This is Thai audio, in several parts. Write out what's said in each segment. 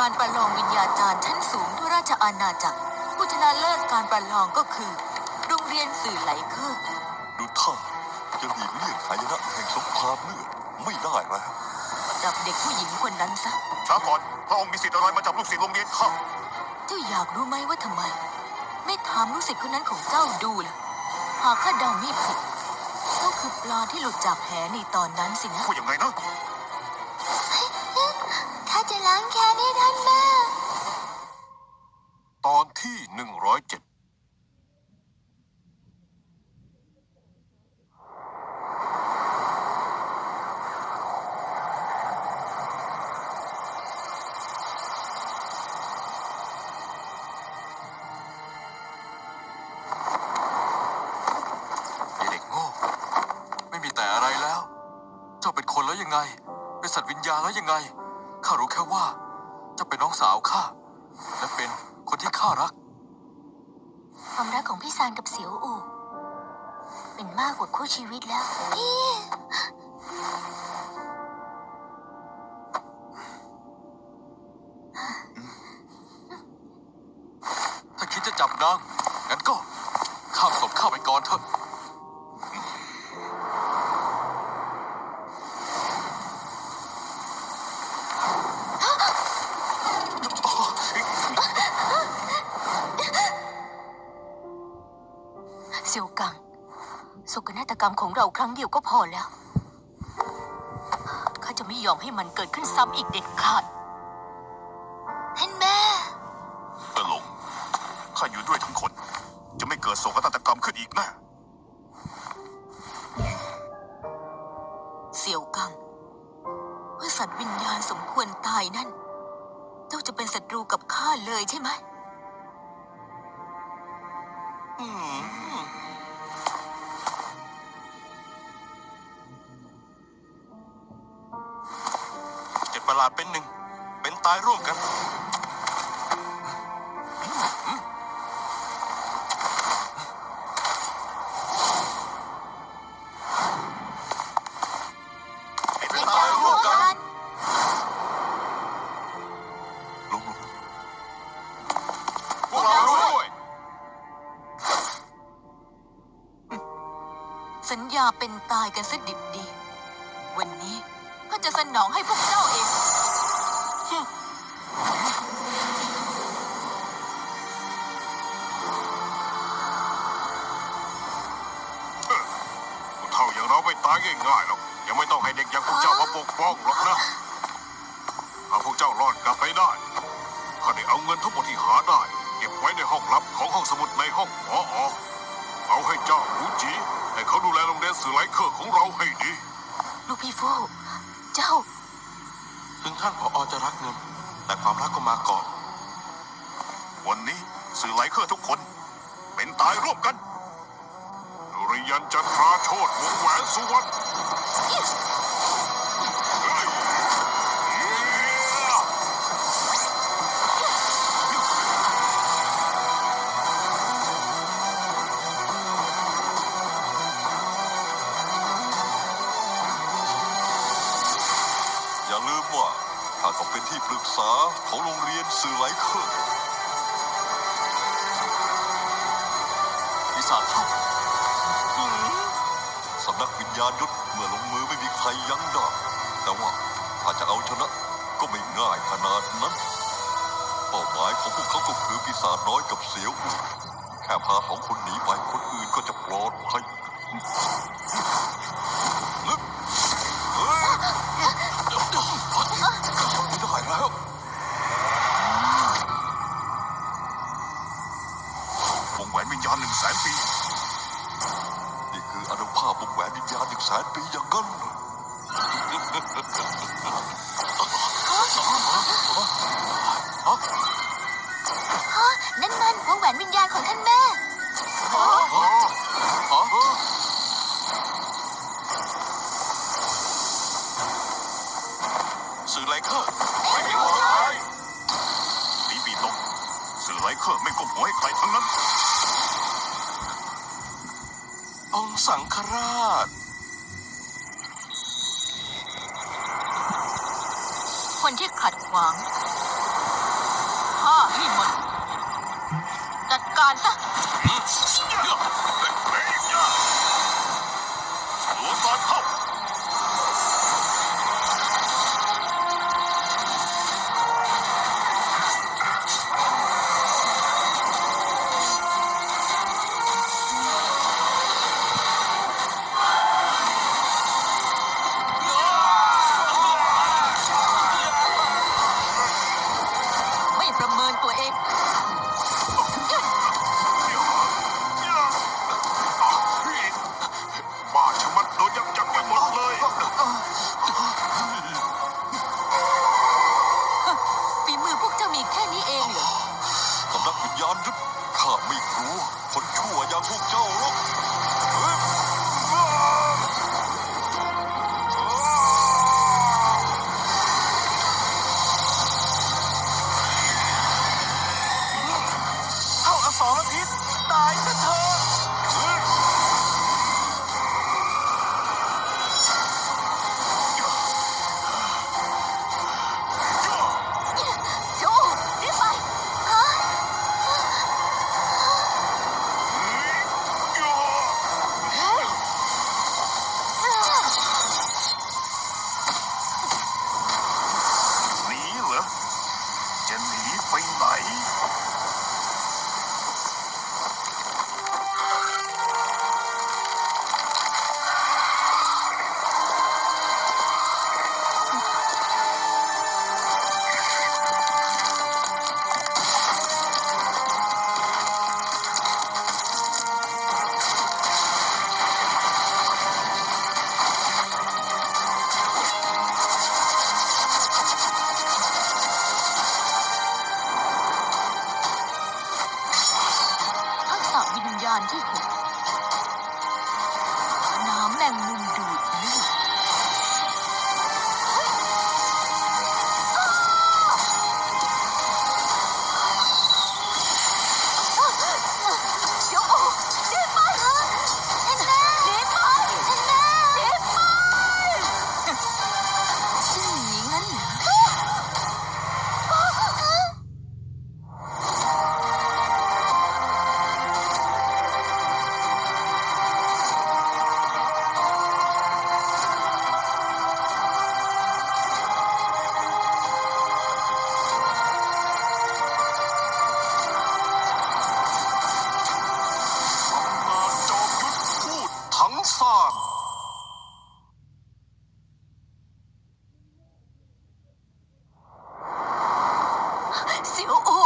การประลองวิญญาจารย์ชั้นสูงทั่วราชอาณาจักร ผู้ชนะเลิศการประลองก็คือ โรงเรียนสื่อไหลเคอร์ดูท่าจะหลีกเลี่ยงหายนะแห่งสงครามเลือดไม่ได้แล้วจับเด็กผู้หญิงคนนั้นซะ ช้าก่อน พระองค์มีสิทธิ์อะไรมาจับลูกศิษย์โรงเรียนข้าเจ้าอยากรู้ไหมว่าทำไม ไม่ถามลูกศิษย์คนนั้นของเจ้าดูล่ะ หากข้าเดาไม่ผิดเจ้าคือปลาที่หลุดจากแหในตอนนั้นสินะ พูดยังไงนะข้าจะ ล้างแค้นให้ท่านแม่ ตอนที่หนึ่งร้อยเจ็ดไอเด็กโง่ ไม่มีแต่อะไรแล้ว เจ้าเป็นคนแล้วยังไง เป็นสัตว์วิญญาณแล้วยังไง ข้ารู้แค่ว่าเจ้าเป็นน้องสาวข้าและเป็นคนที่ข้ารัก ความรักของพี่ซานกับเสียวอู่เป็นมากกว่าคู่ชีวิตแล้ว พี่ เซียวกังโศกนาฏกรรมของเราครั้งเดียวก็พอแล้ว ข้าจะไม่ยอมให้มันเกิดขึ้นซ้ำอีกเด็ดขาด ท่านแม่ ตลงข้าอยู่ด้วย ประหลาดเป็นหนึ่ง เป็นตายร่วมกัน เป็นตายร่วมกัน ลุงพวกเรารู้ด้วย สัญญาเป็นตายกันซะดิบดี วันนี้ ข้าจะสนองให้พวกเจ้าเองผู้เท่าอย่างเราไม่ตายง่ายๆหรอก ยังไม่ต้องให้เด็กอย่างพวกเจ้ามาปกป้องหรอกนะหากพวกเจ้ารอดกลับไปได้ข้าได้เอาเงินทั้งหมดที่หาได้ เก็บไว้ในห้องลับของห้องสมุดในห้องหมออเอาให้เจ้าหูจีให้เขาดูแลโรงเรียนสื่อไลเคอร์ของเราให้ดี ลูกพี่ฟู เจ้า ถึงท่านผออจะรักเงิน แต่ความรักก็มาก่อน วันนี้สื่อไหลเครือทุกคน เป็นตายร่วมกันดุริยันจันทราโชดวงแหวนสุวรรณ ที่ปรึกษาของโรงเรียนสื่อไหลเคอร์ปีศาจเข้าสำนักวิญญาณยุทธเมื่อลงมือไม่มีใครยั้งได้แต่ว่าถ้าจะเอาชนะก็ไม่ง่ายขนาดนั้น เป้าหมายของพวกเขาก็คือปีศาจน้อยกับเสียวอุ่นแค่พาสองคนหนีไปคนอื่นก็จะปลอดภัยลึกเฮ้ย แล้ววงแหวนวิญญาณหนึ่งแสนปี นี่คืออนุภาพวงแหวนวิญญาณหนึ่งแสนปีอย่างนั้นเหรอ การ more.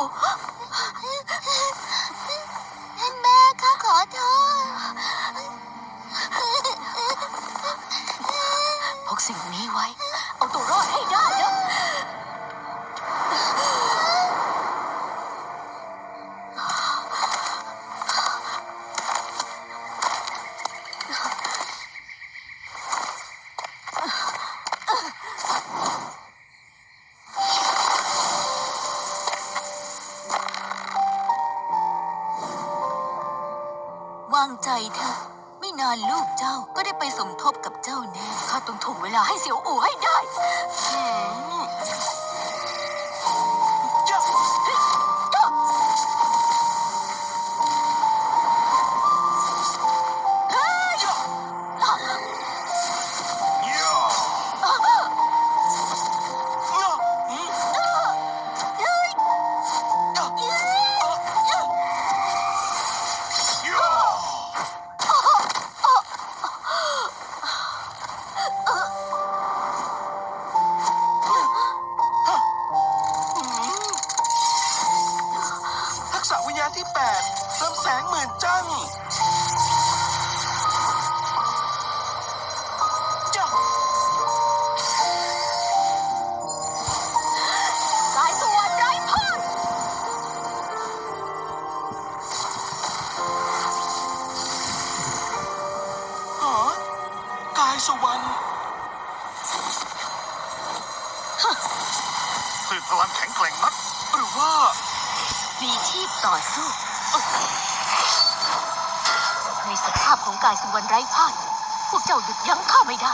แม่ข้าขอโทษ พกสิ่งนี้ไว้ เอาตัวรอดให้ได้ นางใจเถอะไม่นานลูกเจ้าก็ได้ไปสมทบกับเจ้าแน่ข้าต้องถ่วงเวลาให้เสียวอู่ให้ได้ ที่แปดเริมแสงหมื่นจัง ในสภาพของกายสุวรรณไร้พ่ายพวกเจ้าหยุดยั้งข้าไม่ได้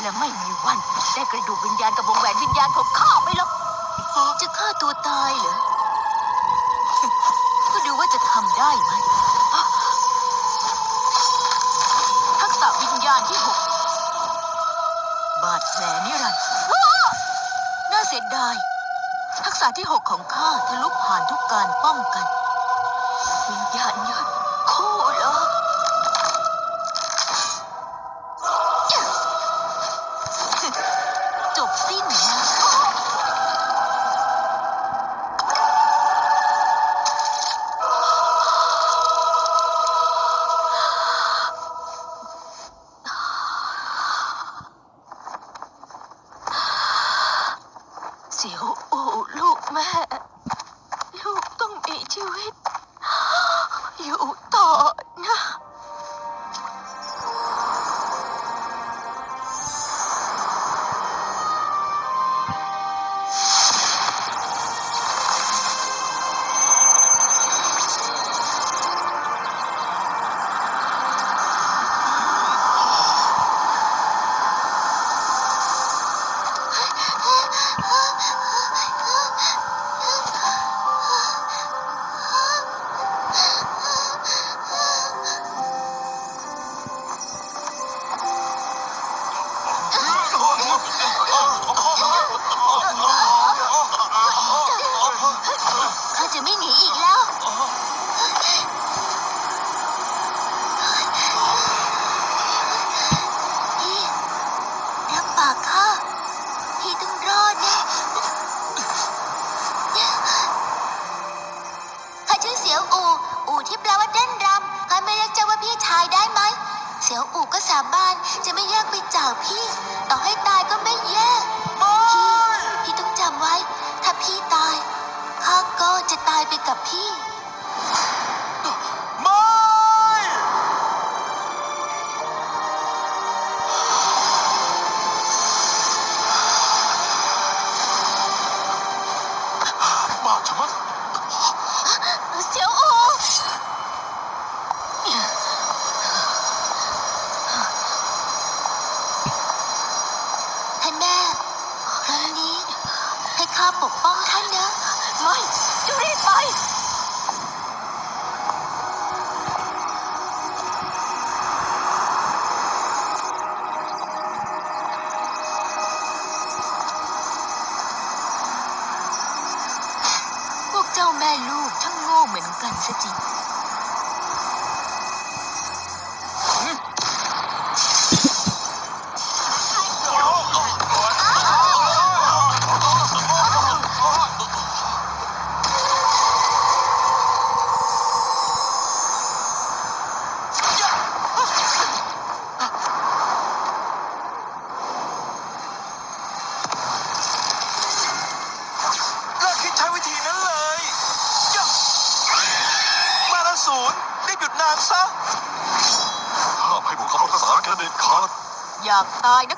และไม่มีวันได้กระดูกวิญญาณกับวงแหวนวิญญาณของข้าไปหรอกจะฆ่าตัวตายเหรอ ก็ดูว่าจะทำได้ไหมทักษะวิญญาณที่หกบาดแผลนิรันดร์น่าเสียดายทักษะที่หกของข้าทะลุผ่านทุกการป้องกัน วิญญาณย เหมือนกันซะจริง 咬、咬、咬！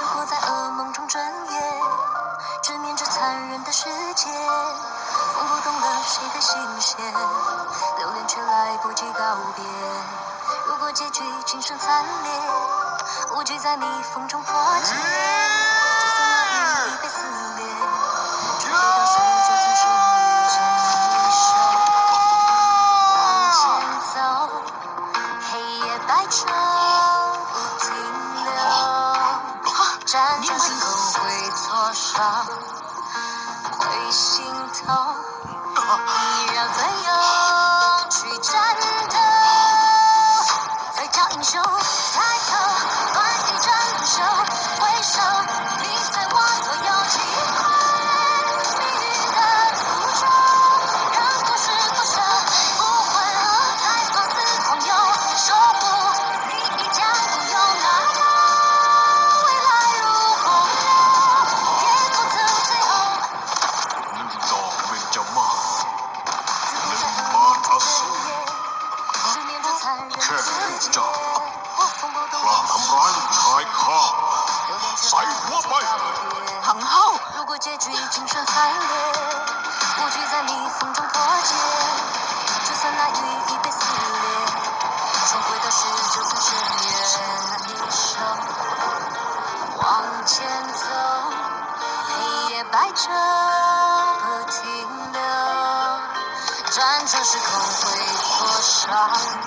如果在噩梦中转眼，直面这残忍的世界，风拨动了谁的心弦，留恋却来不及告别。如果结局仅剩惨烈无惧在逆风中破茧就不停留辗转时空会挫伤。